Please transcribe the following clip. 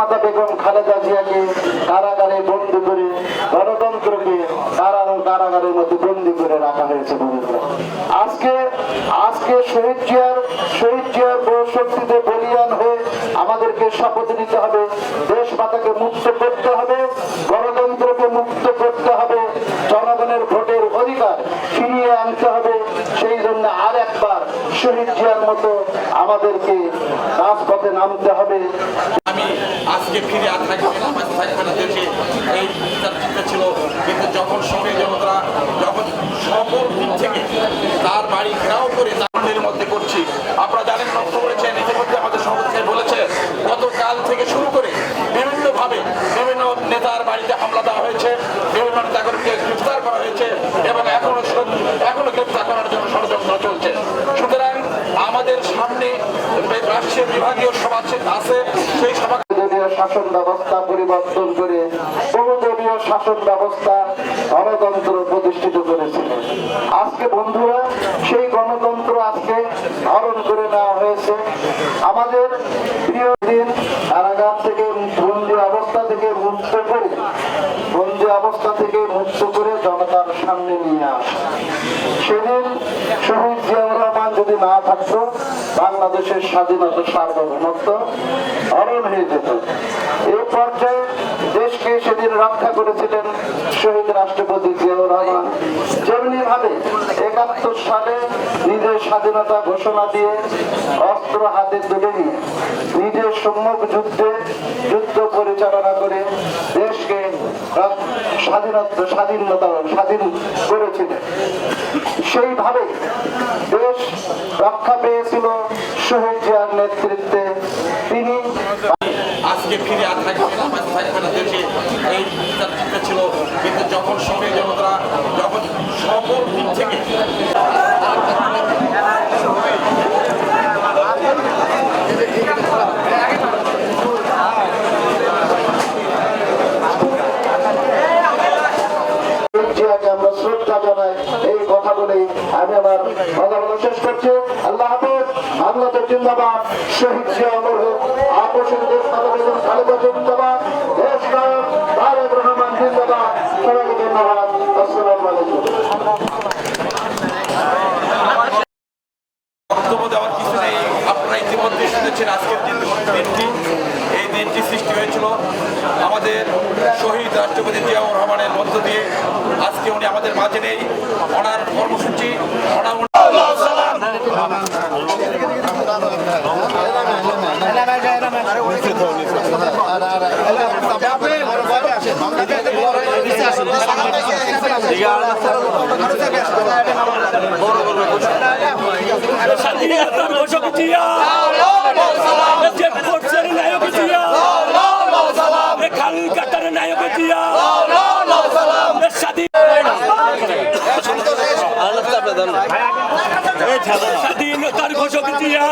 দেশমাতা বেগম খালেদা জিয়াকে কারাগারে বন্দি করে, গণতন্ত্রকে কারা কারাগারের মধ্যে বন্দি করে রাখা হয়েছে আজকে আজকে শহীদ জিয়ার শহীদ জিয়ার শক্তিতে বলিয়ান হয়ে আমাদেরকে শপথ নিতে হবে, দেশ মাতাকে মুক্ত করতে হবে, গণতন্ত্রকে মুক্ত করতে হবে, জনগণের ভোটের অধিকার ফিরিয়ে আনতে হবে, সেই জন্য আর একবার শহীদ জিয়ার মতো আমাদেরকে রাজপথে নামতে হবে। আমি আজকে ফিরে আর থাকবে না। আমার থাকবে না দেশে এই চিন্তা ছিল। কিন্তু যখন সঙ্গে জনতা, যখন সকল দিক থেকে তার বাড়ি ঘেরাও করে তাদের মধ্যে করছি, আপনারা জানেন, লক্ষ্য করেছেন, ইতিমধ্যে আমাদের সভাপতি বলেছে, গতকাল থেকে শুরু করে বিভিন্নভাবে বিভিন্ন নেতার বাড়িতে হামলা দেওয়া হয়েছে, বিভিন্ন নেতাকে গ্রেফতার করা হয়েছে এবং এখনও রাষ্ট্রীয় বিভাগীয় সভা আছে সেই সভা শাসন ব্যবস্থা পরিবর্তন করে বহুদলীয় শাসন ব্যবস্থা গণতন্ত্র প্রতিষ্ঠিত করেছিলেন আজকে বন্ধুরা, সেই গণতন্ত্র আজকে ধারণ করে নেওয়া হয়েছে। আমাদের প্রিয় দিন কারাগার থেকে বন্দি অবস্থা থেকে মুক্ত করে বন্দি অবস্থা থেকে মুক্ত করে জনতার সামনে নিয়ে আসা সেদিন শহীদ জিয়াউর রহমান যদি না থাকতো, বাংলাদেশের স্বাধীনতা সার্বভৌমত্ব হরণ হয়ে যেত। এই পর্যায়ে দেশকে সেদিন রক্ষা করেছিলেন শহীদ রাষ্ট্রপতি জিয়াউর রহমান। যেমনি ভাবে একাত্তর সালে নিজের স্বাধীনতা ঘোষণা দিয়ে অস্ত্র হাতে তুলে নিয়ে নিজের সম্মুখ যুদ্ধে, যুদ্ধ পরিচালনা করে স্বাধীনতা স্বাধীনতা স্বাধীন করেছিলেন। সেইভাবে দেশ রক্ষা পেয়েছিল শহীদ জিয়ার নেতৃত্বে। তিনি আজকে ফিরে আর থাকবে না এই চিন্তা ছিল কিন্তু যখন সঙ্গে জনতা যখন সকল দিক থেকে জিয়াকে আমরা শ্রদ্ধা জানাই এই কথা বক্তব্য দেওয়ার কিছু নেই। আপনারা ইতিমধ্যে শুনেছেন আজকের দিন, দিনটি। এই দিনটি সৃষ্টি হয়েছিল আমাদের শহীদ রাষ্ট্রপতি জিয়াউর রহমানের মধ্য দিয়ে। আজকে উনি আমাদের মাঝে নেই ওনার কর্মসূচি ওনার খাল কাটার নায়ক স্বাধীন স্বাধীনতার ঘোষক জিয়া